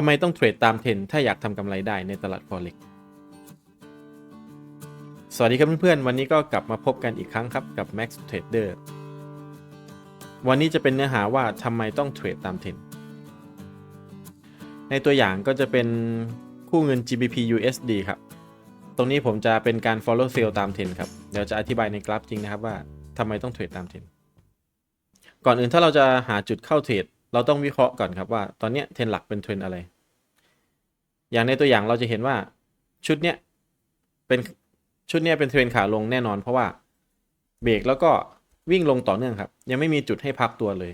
ทำไมต้องเทรดตามเทรนถ้าอยากทำกำไรได้ในตลาด Forex สวัสดีครับเพื่อนๆ วันนี้ก็กลับมาพบกันอีกครั้งครับกับ Max Trader วันนี้จะเป็นเนื้อหาว่าทำไมต้องเทรดตามเทรนในตัวอย่างก็จะเป็นคู่เงิน GBP USD ครับ ตรงนี้ผมจะเป็นการ follow sale ตามเทรนครับ เดี๋ยวจะอธิบายในกราฟจริงนะครับว่าทำไมต้องเทรดตามเทรนก่อนอื่นถ้าเราจะหาจุดเข้าเทรด เราต้องวิเคราะห์ก่อนครับว่าตอนนี้เทรนหลักเป็นเทรนอะไร อย่างในตัวอย่างเราจะเห็นว่าชุดเนี้ยเป็นชุดเนี้ยเป็นเทรนขาลงแน่นอนเพราะว่าเบรกแล้วก็วิ่งลงต่อเนื่องครับ ยังไม่มีจุดให้พักตัวเลย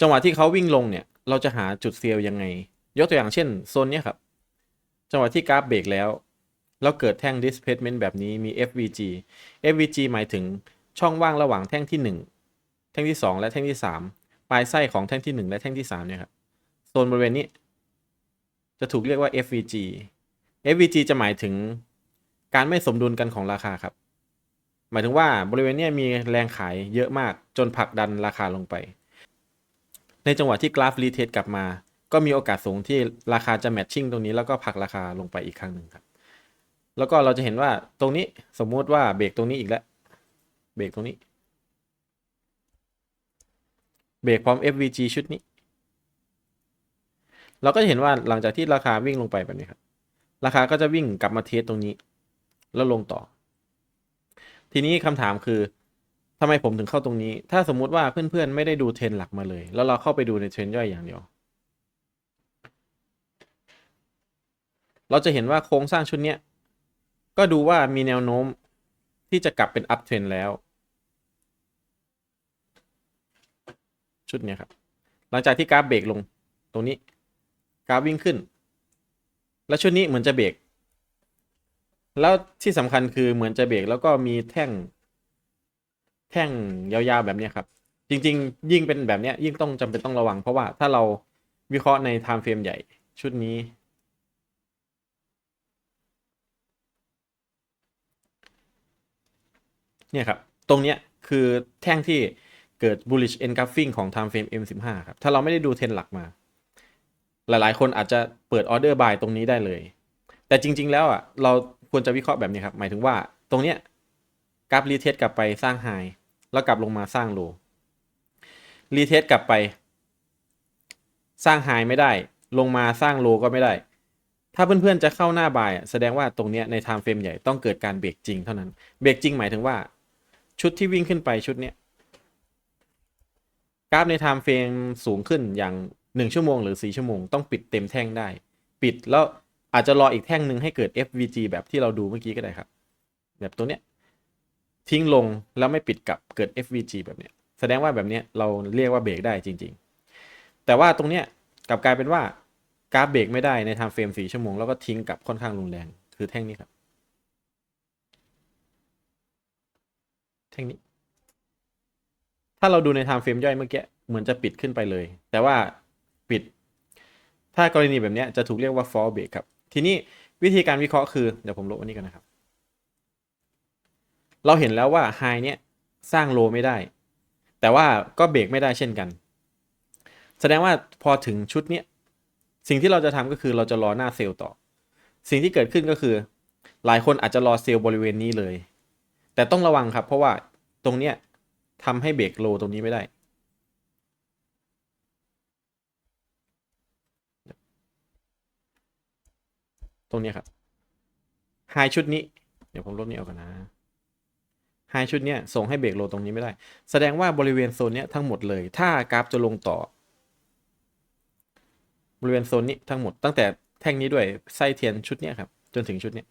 จังหวะที่เขาวิ่งลงเนี่ย เราจะหาจุดเซลล์ยังไง ยกตัวอย่างเช่นโซนเนี้ยครับ จังหวะที่กราฟเบรกแล้วแล้วเกิดแท่ง displacement แบบนี้มี FVG FVG หมายถึงช่องว่างระหว่างแท่งที่ 1 แท่งที่ 2 และแท่งที่ 3 ปลายไส้ของแท่งที่ 1 และแท่งที่ 3 เนี่ยครับโซนบริเวณนี้ จะถูกเรียกว่า FVG FVG จะหมายถึงการไม่สมดุลกันของราคาครับ หมายถึงว่าบริเวณนี้มีแรงขายเยอะมากจนผลักดันราคาลงไป ในจังหวะที่กราฟรีเทสกลับมา ก็มีโอกาสสูงที่ราคาจะแมทชิ่งตรงนี้แล้วก็ผลักราคาลงไปอีกครั้งหนึ่งครับ แล้วก็เราจะเห็นว่าตรงนี้สมมุติว่าเบรกตรงนี้อีกแล้ว เบรกตรงนี้ เบรกพร้อม FVG ชุดนี้ เราก็จะเห็นว่าหลังจากที่ราคาวิ่งลงไปแบบนี้ครับ ราคาก็จะวิ่งกลับมาเทสตรงนี้ แล้วลงต่อ ทีนี้คำถามคือทำไมผมถึงเข้าตรงนี้ ถ้าสมมุติว่าเพื่อนๆ ไม่ได้ดูเทรนหลักมาเลย แล้วเราเข้าไปดูในเทรนย่อยอย่างเดียว เราจะเห็นว่าโครงสร้างชุดนี้ก็ดูว่ามีแนวโน้มที่จะกลับเป็นอัพเทรนแล้ว ชุดเนี้ยครับ หลังจากที่กราฟเบรกลงตรงนี้ กราฟวิ่งขึ้น แล้วชุดนี้เหมือนจะเบรกแล้วที่สำคัญคือเหมือนจะเบรกแล้วก็มีแท่ง แท่งยาวๆแบบนี้ครับ จริง ๆ ยิ่งเป็นแบบนี้ยิ่งต้องจำเป็นต้องระวัง เพราะว่าถ้าเราวิเคราะห์ใน time frame ใหญ่ชุดนี้เนี่ยครับ ตรงเนี้ยคือแท่งที่ เกิด bullish engulfing ของ time frame M15 ครับ ถ้าเราไม่ได้ดูเทรนหลักมา หลายๆ คนอาจจะเปิด order buy ตรงนี้ได้เลย แต่จริง ๆ แล้วอะเราควรจะวิเคราะห์แบบนี้ครับ หมายถึงว่าตรงเนี้ยกราฟรีเทสกลับไปสร้างไฮแล้วกลับลงมาสร้างโลรีเทสกลับไป สร้างไฮไม่ได้ ลงมาสร้างโลก็ไม่ได้ ถ้าเพื่อนๆจะเข้าหน้าบาย แสดงว่าตรงเนี้ยใน time frame ใหญ่ต้องเกิดการเบรกจริงเท่านั้น เบรกจริงหมายถึงว่า ชุดที่วิ่งขึ้นไปชุดเนี้ย ราฟใน time frame สูงขึ้นอย่าง 1 ชั่วโมงหรือ 4 ชั่วโมง ต้องปิดเต็มแท่งได้ ปิดแล้วอาจจะรออีกแท่งหนึ่งให้เกิด FVG แบบที่เราดูเมื่อกี้ก็ได้ครับ แบบตัวเนี้ยทิ้งลงแล้วไม่ปิดกลับเกิด FVG แบบเนี้ยแสดงว่าแบบเนี้ยเราเรียกว่าเบรกได้จริง ๆ แต่ว่าตรงเนี้ยกลับกลายเป็นว่ากราฟเบรกไม่ได้ใน time frame 4ชั่วโมงแล้วก็ทิ้งกลับค่อนข้างรุนแรงคือแท่งนี้ครับ แท่งนี้าเราดูใน time frame ย่อยเมื่อกี้เหมือนจะปิดขึ้นไปเลย แต่ว่าปิด ถ้ากรณีแบบนี้จะถูกเรียกว่า fall break ครับ ทีนี้วิธีการวิเคราะห์คือ เดี๋ยวผมลบอันนี้กันนะครับ เราเห็นแล้วว่า high เนี้ยสร้างโลไม่ได้ แต่ว่าก็เบรกไม่ได้เช่นกัน แสดงว่าพอถึงชุดเนี้ยสิ่งที่เราจะทำก็คือเราจะรอหน้าเซลล์ต่อ สิ่งที่เกิดขึ้นก็คือ หลายคนอาจจะรอเซลล์บริเวณนี้เลย แต่ต้องระวังครับ เพราะว่าตรงเนี้ย ทำให้เบรกโลตรงนี้ไม่ได้ ตรงนี้ครับไฮชุดนี้ เดี๋ยวผมลบนี้ออกกันนะไฮชุดเนี้ยส่งให้เบรกโลตรงนี้ไม่ได้ แสดงว่าบริเวณโซนเนี้ยทั้งหมดเลย ถ้ากราฟจะลงต่อ บริเวณโซนนี้ทั้งหมดตั้งแต่แท่งนี้ด้วยไส้เทียนชุดเนี้ยครับ จนถึงชุดเนี้ย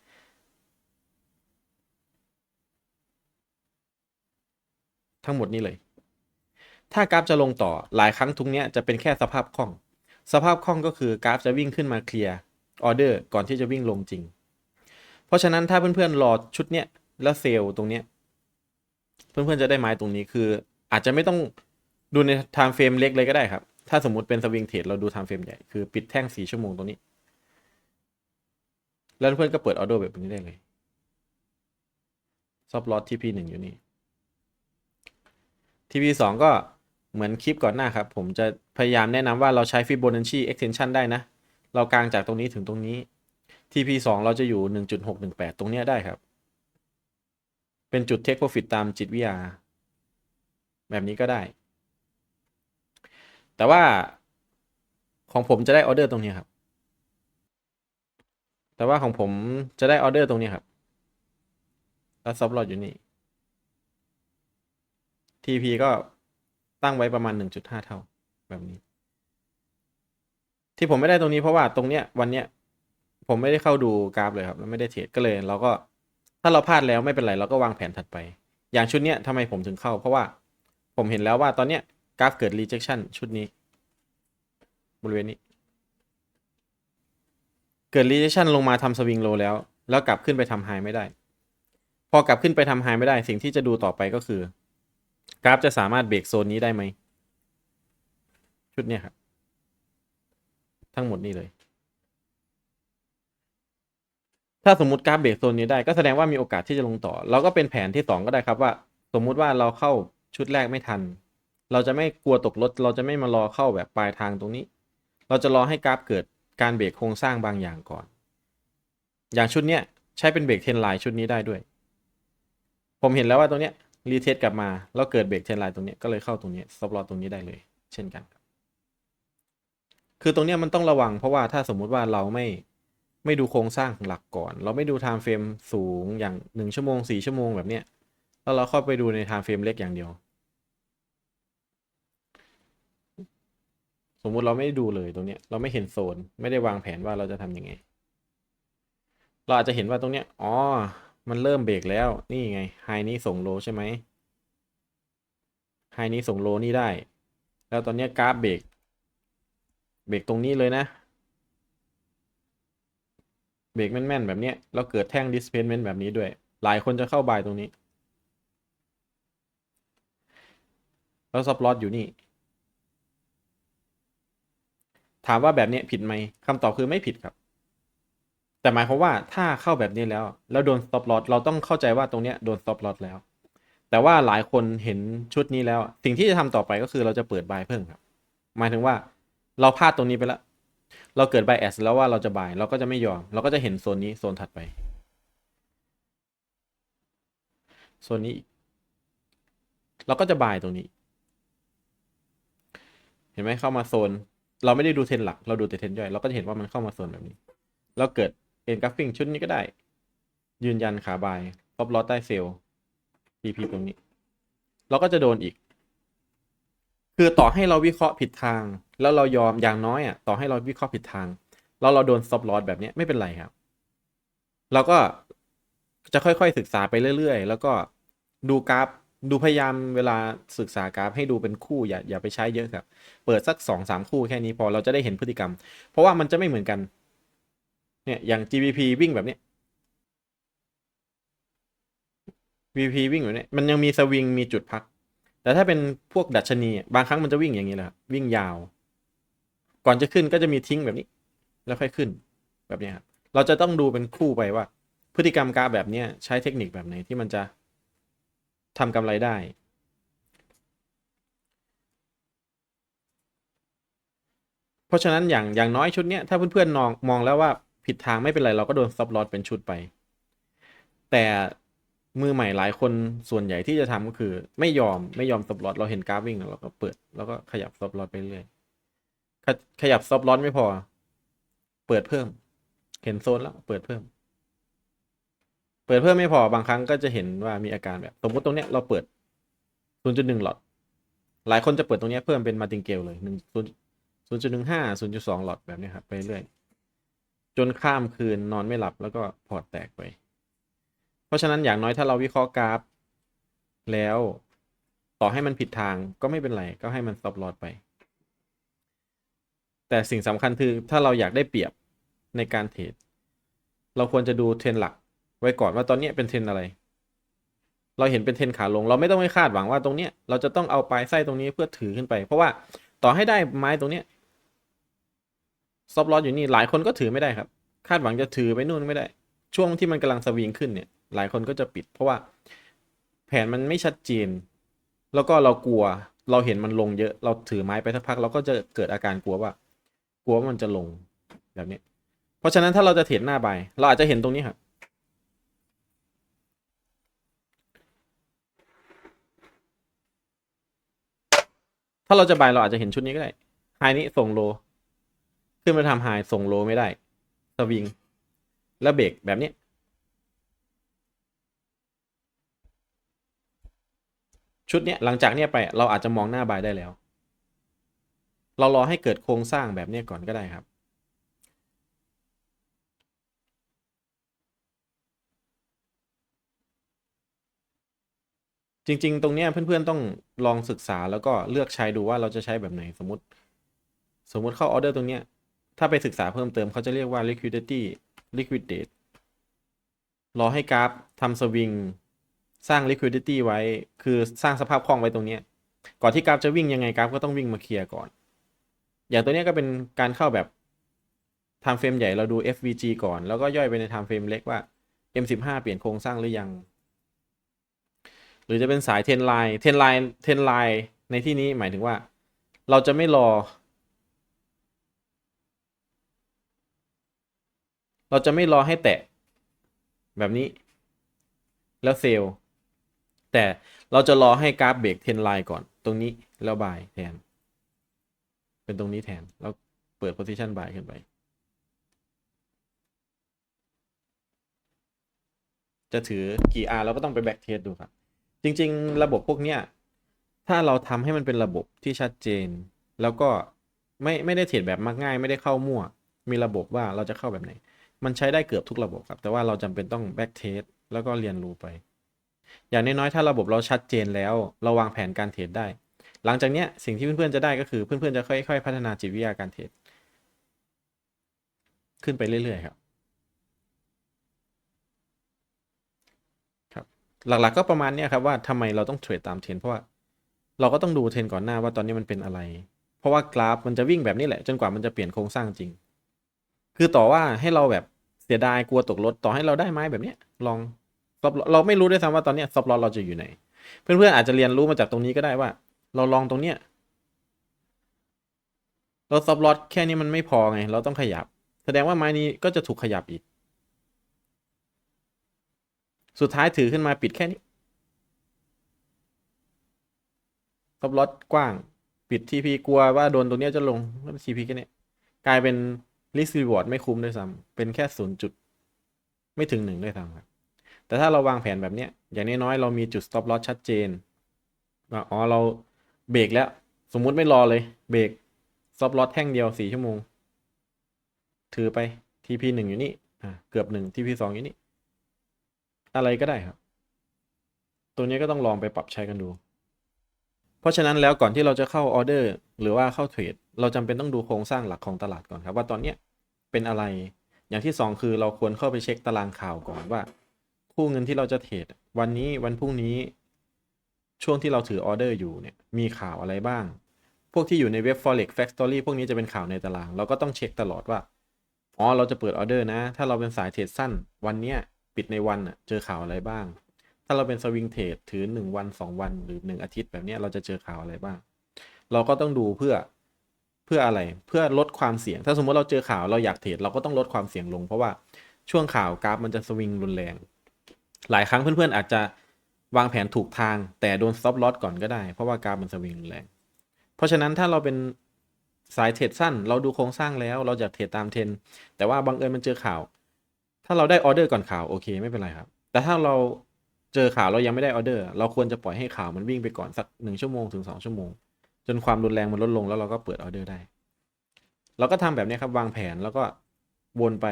ทั้งหมดนี้เลย ถ้ากราฟจะลงต่อหลายครั้งทุกเนี้ยจะเป็นแค่สภาพคล่อง สภาพคล่องก็คือกราฟจะวิ่งขึ้นมาเคลียร์ออเดอร์ก่อนที่จะวิ่งลงจริง เพราะฉะนั้นถ้าเพื่อนๆรอชุดเนี้ยแล้วเซลล์ตรงเนี้ยเพื่อนๆจะได้ไม้ตรงนี้คือ อาจจะไม่ต้องดูใน time frame เล็กเลยก็ได้ครับ ถ้าสมมุติเป็นสวิงเทรดเราดู time frame ใหญ่คือปิดแท่งสี่ชั่วโมงตรงนี้ แล้วเพื่อนก็เปิดออเดอร์แบบนี้ได้เลย ซอฟลอตที่พีหนึ่งอยู่นี่ ทีพีสองก็เหมือนคลิปก่อนหน้าครับ ผมจะพยายามแนะนำว่าเราใช้ Fibonacci extension ได้นะ เรากางจากตรงนี้ถึงตรงนี้ TP 2เราจะอยู่ 1.618 ตรงเนี้ยได้ครับ เป็นจุด take profit ตามจิตวิทยา แบบนี้ก็ได้ แต่ว่าของผมจะได้ออเดอร์ตรงนี้ครับ แต่ว่าของผมจะได้ออเดอร์ตรงนี้ครับ แล้วซับลอดอยู่นี่ TP ก็ตั้งไว้ประมาณ 1.5 เท่าแบบนี้ ที่ผมไม่ได้ตรงนี้เพราะว่าตรงเนี้ยวันเนี้ยผมไม่ได้เข้าดูกราฟเลยครับแล้วไม่ได้เทรดก็เลยเราก็ถ้าเราพลาดแล้วไม่เป็นไรเราก็วางแผนถัดไป อย่างชุดเนี้ยทำไมผมถึงเข้า เพราะว่าผมเห็นแล้วว่าตอนเนี้ยกราฟเกิด rejection ชุดนี้ บริเวณนี้ เกิด rejection ลงมาทำสวิงโลแล้ว แล้วกลับขึ้นไปทำไฮไม่ได้ พอกลับขึ้นไปทำไฮไม่ได้ สิ่งที่จะดูต่อไปก็คือ กราฟจะสามารถเบรกโซนนี้ได้ไหม ชุดเนี้ยครับ ทั้งหมดนี่เลย ถ้าสมมติกราฟเบรกโซนนี้ได้ก็แสดงว่ามีโอกาสที่จะลงต่อ เราก็เป็นแผนที่สองก็ได้ครับว่า สมมุติว่าเราเข้าชุดแรกไม่ทัน เราจะไม่กลัวตกรถ เราจะไม่มารอเข้าแบบปลายทางตรงนี้ เราจะรอให้กราฟเกิดการเบรกโครงสร้างบางอย่างก่อน อย่างชุดเนี้ยใช้เป็นเบรกเทนไลน์ชุดนี้ได้ด้วย ผมเห็นแล้วว่าตรงเนี้ย รีเทสกลับมา แล้วเกิดเบรกเทนไลน์ตรงนี้ก็เลยเข้าตรงนี้สต็อปลอตรงนี้ได้เลย เช่นกันครับคือตรงนี้มันต้องระวังเพราะว่าถ้าสมมุติว่าเราไม่ไม่ดูโครงสร้างหลักก่อน เราไม่ดูไทม์เฟรมสูงอย่างหนึ่งชั่วโมงสี่ชั่วโมงแบบเนี้ยแล้วเราเข้าไปดูในไทม์เฟรมเล็กอย่างเดียว สมมุติเราไม่ดูเลยตรงเนี้ยเราไม่เห็นโซน ไม่ได้วางแผนว่าเราจะทำยังไง เราอาจจะเห็นว่าตรงเนี้ยอ๋อ มันเริ่มเบรกแล้ว นี่ไงไฮนี้ส่งโลใช่ไหมไฮนี้ส่งโลนี่ได้ แล้วตอนนี้กราฟเบรกเบรกตรงนี้เลยนะ เบรกแม่นๆแบบนี้แล้วเกิดแท่ง displacement แบบนี้ด้วย หลายคนจะเข้าบายตรงนี้ แล้วซับลอตอยู่นี่ ถามว่าแบบนี้ผิดไหมคำตอบคือไม่ผิดครับ แต่หมายความว่าถ้าเข้าแบบนี้แล้ว แล้วโดน stop loss เราต้องเข้าใจว่าตรงเนี้ยโดน stop loss แล้ว แต่ว่าหลายคนเห็นชุดนี้แล้ว สิ่งที่จะทำต่อไปก็คือเราจะเปิดบายเพิ่มครับ หมายถึงว่าเราพลาดตรงนี้ไปแล้ว เราเกิด bias แล้วว่าเราจะบายเราก็จะไม่ยอม เราก็จะเห็นโซนนี้โซนถัดไป โซนนี้ เราก็จะบายตรงนี้ เห็นไหมเข้ามาโซน เราไม่ได้ดูเทรนหลัก เราดูแต่เทรนย่อย เราก็จะเห็นว่ามันเข้ามาโซนแบบนี้ แล้วเกิด เอ็นกราฟิงชุดนี้ก็ได้ ยืนยันขาบายท็อปลอตใต้เซลล์ TP ตรงนี้ เราก็จะโดนอีก คือต่อให้เราวิเคราะห์ผิดทาง แล้วเรายอมอย่างน้อยอะต่อให้เราวิเคราะห์ผิดทาง แล้วเราโดน stop loss แบบเนี้ยไม่เป็นไรครับ เราก็จะค่อยๆศึกษาไปเรื่อยๆ แล้วก็ดูกราฟดูพยายามเวลาศึกษากราฟให้ดูเป็นคู่อย่าอย่าไปใช้เยอะครับ เปิดสักสองสามคู่แค่นี้พอเราจะได้เห็นพฤติกรรม เพราะว่ามันจะไม่เหมือนกัน เนี่ย อย่าง GBP วิ่งแบบเนี้ย VP วิ่งแบบเนี้ย มันยังมีสวิงมีจุดพัก แต่ถ้าเป็นพวกดัชนีบางครั้งมันจะวิ่งอย่างนี้แหละวิ่งยาว ก่อนจะขึ้นก็จะมีทิ้งแบบนี้ แล้วค่อยขึ้นแบบนี้ครับเราจะต้องดูเป็นคู่ไปว่า พฤติกรรมกราฟแบบนี้ใช้เทคนิคแบบไหนที่มันจะทำกำไรได้เพราะฉะนั้นอย่างอย่างน้อยชุดเนี้ยถ้าเพื่อนๆมองมองแล้วว่า ผิดทางไม่เป็นไรเราก็โดนซับลอตเป็นชุดไป แต่มือใหม่หลายคนส่วนใหญ่ที่จะทำก็คือ ไม่ยอมไม่ยอมซับลอตเราเห็นกราฟวิ่งเราก็เปิดแล้วก็ขยับซับลอตไปเรื่อยขขยับซับลอตไม่พอ เปิดเพิ่ม เห็นโซนแล้วเปิดเพิ่ม เปิดเพิ่มไม่พอบางครั้งก็จะเห็นว่ามีอาการแบบ สมมติตรงเนี้ยเราเปิด 0.1หลอดหลายคนจะเปิดตรงเนี้ยเพิ่มเป็นมาติงเกลเลย1 0 0.15 0.2หลอดแบบนี้ครับไปเรื่อย จนข้ามคืนนอนไม่หลับแล้วก็พอร์ตแตกไป เพราะฉะนั้นอย่างน้อยถ้าเราวิเคราะห์กราฟ แล้วต่อให้มันผิดทางก็ไม่เป็นไร ก็ให้มัน stop loss ไป แต่สิ่งสำคัญคือถ้าเราอยากได้เปรียบในการเทรดเราควรจะดูเทรนหลัก ไว้ก่อนว่าตอนนี้เป็นเทรนอะไร เราเห็นเป็นเทรนขาลง เราไม่ต้องไปคาดหวังว่าตรงเนี้ยเราจะต้องเอาปลายไส้ตรงนี้เพื่อถือขึ้นไป เพราะว่าต่อให้ได้ไม้ตรงเนี้ย ซอฟลอสอยู่นี่หลายคนก็ถือไม่ได้ครับ คาดหวังจะถือไปนู่นไม่ได้ ช่วงที่มันกำลังสวิงขึ้นเนี่ย หลายคนก็จะปิด เพราะว่าแผนมันไม่ชัดเจน แล้วก็เรากลัวเราเห็นมันลงเยอะ เราถือไม้ไปสักพักเราก็จะเกิดอาการกลัวว่า กลัวว่ามันจะลงแบบนี้ เพราะฉะนั้นถ้าเราจะเทรดหน้าใบเราอาจจะเห็นตรงนี้ครับถ้าเราจะบายเราอาจจะเห็นชุดนี้ก็ได้ไฮนี้ส่งโล ขึ้นมาทำไฮส่งโลไม่ได้สวิง แล้วเบรกแบบนี้ชุดเนี้ยหลังจากเนี้ยไปเราอาจจะมองหน้าบายได้แล้ว เรารอให้เกิดโครงสร้างแบบเนี้ยก่อนก็ได้ครับ จริง ๆ ตรงเนี้ยเพื่อนๆต้องลองศึกษาแล้วก็เลือกใช้ดูว่าเราจะใช้แบบไหนสมมติ สมมติเข้าออเดอร์ตรงเนี้ย ถ้าไปศึกษาเพิ่มเติมเขาจะเรียกว่า liquidity liquidate รอให้กราฟทำสวิงสร้าง liquidity ไว้ คือสร้างสภาพคล่องไว้ตรงนี้ ก่อนที่กราฟจะวิ่งยังไงกราฟก็ต้องวิ่งมาเคลียร์ก่อน อย่างตัวนี้ก็เป็นการเข้าแบบ time frame ใหญ่เราดู FVG ก่อน แล้วก็ย่อยไปใน time frame เล็กว่า M15 เปลี่ยนโครงสร้างหรือยัง หรือจะเป็นสาย 10 line 10 line 10 line ในที่นี้หมายถึงว่า เราจะไม่รอ เราจะไม่รอให้แตะแบบนี้ แล้วเซลล์แต่เราจะรอให้กราฟเบรกเทนไลน์ก่อนตรงนี้แล้วบายแทน เป็นตรงนี้แทน แล้วเปิด position buy ขึ้นไป จะถือกี่ R เราก็ต้องไปแบ็กเทสดูครับ จริง ๆ ระบบพวกเนี้ยถ้าเราทำให้มันเป็นระบบที่ชัดเจน แล้วก็ไม่ไม่ได้เทรดแบบมักง่าย ไม่ได้เข้ามั่ว มีระบบว่าเราจะเข้าแบบไหน มันใช้ได้เกือบทุกระบบครับ แต่ว่าเราจำเป็นต้องแบ็กเทสแล้วก็เรียนรู้ไป อย่างน้อยๆ ถ้าระบบเราชัดเจนแล้ว เราวางแผนการเทรดได้ หลังจากเนี้ยสิ่งที่เพื่อนๆจะได้ก็คือเพื่อนๆจะค่อยๆ พัฒนาจิตวิทยาการเทรดขึ้นไปเรื่อยๆครับครับหลักๆก็ประมาณเนี้ยครับว่าทำไมเราต้องเทรดตามเทรนเพราะว่าเราก็ต้องดูเทรนก่อนหน้าว่าตอนนี้มันเป็นอะไร เพราะว่ากราฟมันจะวิ่งแบบนี้แหละ จนกว่ามันจะเปลี่ยนโครงสร้างจริง คือต่อว่าให้เราแบบ เสียดายกลัวตกรถต่อให้เราได้ไม้แบบเนี้ย ลองซับเราไม่รู้ด้วยซ้ำว่าตอนเนี้ยซับลอตเราจะอยู่ไหน เพื่อนๆอาจจะเรียนรู้มาจากตรงนี้ก็ได้ว่า เราลองตรงเนี้ยเราซับลอตแค่นี้มันไม่พอไง เราต้องขยับ แสดงว่าไม้นี้ก็จะถูกขยับอีก สุดท้ายถือขึ้นมาปิดแค่นี้ซับลอตกว้าง ปิดทีพีกลัวว่าโดนตรงเนี้ยจะลงทีพีแค่นี้กลายเป็น risk reward ไม่คุ้มด้วยซ้ำเป็นแค่ศูนย์จุด ไม่ถึงหนึ่งด้วยซ้ำครับ แต่ถ้าเราวางแผนแบบเนี้ย อย่างน้อยๆเรามีจุด stop loss ชัดเจนว่าอ๋อเราเบรกแล้ว สมมุติไม่รอเลย เบรก stop loss แท่งเดียวสี่ชั่วโมง ถือไป TP หนึ่งอยู่นี่อ่าเกือบหนึ่ง TP สองอยู่นี่ อะไรก็ได้ครับ ตัวนี้ก็ต้องลองไปปรับใช้กันดู ราะฉะนั้นแล้วก่อนที่เราจะเข้าออเดอร์หรือว่าเข้าเทรดเราจำเป็นต้องดูโครงสร้างหลักของตลาดก่อนครับว่าตอนเนี้ยเป็นอะไรอย่างที่สองคือเราควรเข้าไปเช็คตารางข่าวก่อนว่า คู่เงินที่เราจะเทรดวันนี้วันพรุ่งนี้ช่วงที่เราถือออเดอร์อยู่เนี่ยมีข่าวอะไรบ้าง พวกที่อยู่ในเว็บ forex factory พวกนี้จะเป็นข่าวในตาราง เราก็ต้องเช็คตลอดว่าอ๋อเราจะเปิดออเดอร์นะ ถ้าเราเป็นสายเทรดสั้น วันเนี้ยปิดในวันเจอข่าวอะไรบ้าง ถ้าเราเป็นสวิงเทรดถือ 1 วัน 2 วันหรือ 1 อาทิตย์แบบนี้เราจะเจอข่าวอะไรบ้าง เราก็ต้องดูเพื่อเพื่ออะไรเพื่อลดความเสี่ยง ถ้าสมมติเราเจอข่าวเราอยากเทรดเราก็ต้องลดความเสี่ยงลง เพราะว่าช่วงข่าวกราฟมันจะสวิงรุนแรง หลายครั้งเพื่อนๆอาจจะวางแผนถูกทาง แต่โดน stop loss ก่อนก็ได้ เพราะว่ากราฟมันสวิงรุนแรง เพราะฉะนั้นถ้าเราเป็นสายเทรดสั้น เราดูโครงสร้างแล้วเราอยากเทรดตามเทรนแต่ว่าบังเอิญมันเจอข่าว ถ้าเราได้ออเดอร์ก่อนข่าวโอเคไม่เป็นไรครับ แต่ถ้าเรา เจอข่าวเรายังไม่ได้ออเดอร์ เราควรจะปล่อยให้ข่าวมันวิ่งไปก่อนสักหนึ่งชั่วโมงถึงสองชั่วโมง จนความรุนแรงมันลดลงแล้วเราก็เปิดออเดอร์ได้ เราก็ทำแบบนี้ครับวางแผนแล้วก็วนไป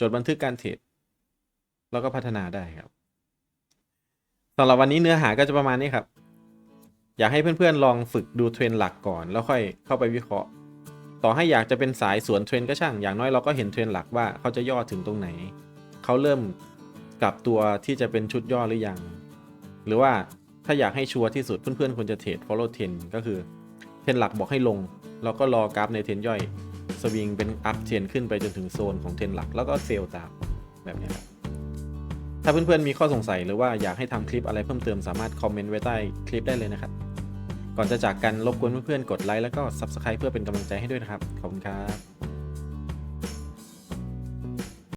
จดบันทึกการเทรดแล้วก็พัฒนาได้ครับสำหรับวันนี้เนื้อหาก็จะประมาณนี้ครับ อยากให้เพื่อนๆลองฝึกดูเทรนหลักก่อน แล้วค่อยเข้าไปวิเคราะห์ ต่อให้อยากจะเป็นสายสวนเทรนก็ช่าง อย่างน้อยเราก็เห็นเทรนหลักว่าเขาจะย่อถึงตรงไหน เขาเริ่ม กับตัวที่จะเป็นชุดย่อหรือยัง หรือว่าถ้าอยากให้ชัวร์ที่สุดเพื่อนๆควรจะเทรด follow trend ก็คือเทนหลักบอกให้ลงเราก็รอกราฟในเทนย่อยสวิงเป็นอัพเทนขึ้นไปจนถึงโซนของเทนหลักแล้วก็เซลล์ตามแบบนี้ครับถ้าเพื่อนๆมีข้อสงสัยหรือว่าอยากให้ทำคลิปอะไรเพิ่มเติมสามารถคอมเมนต์ไว้ใต้คลิปได้เลยนะครับ ก่อนจะจากกันรบกวนเพื่อนๆกดไลค์แล้วก็ Subscribe เพื่อเป็นกำลังใจให้ด้วยนะครับ ขอบคุณครับ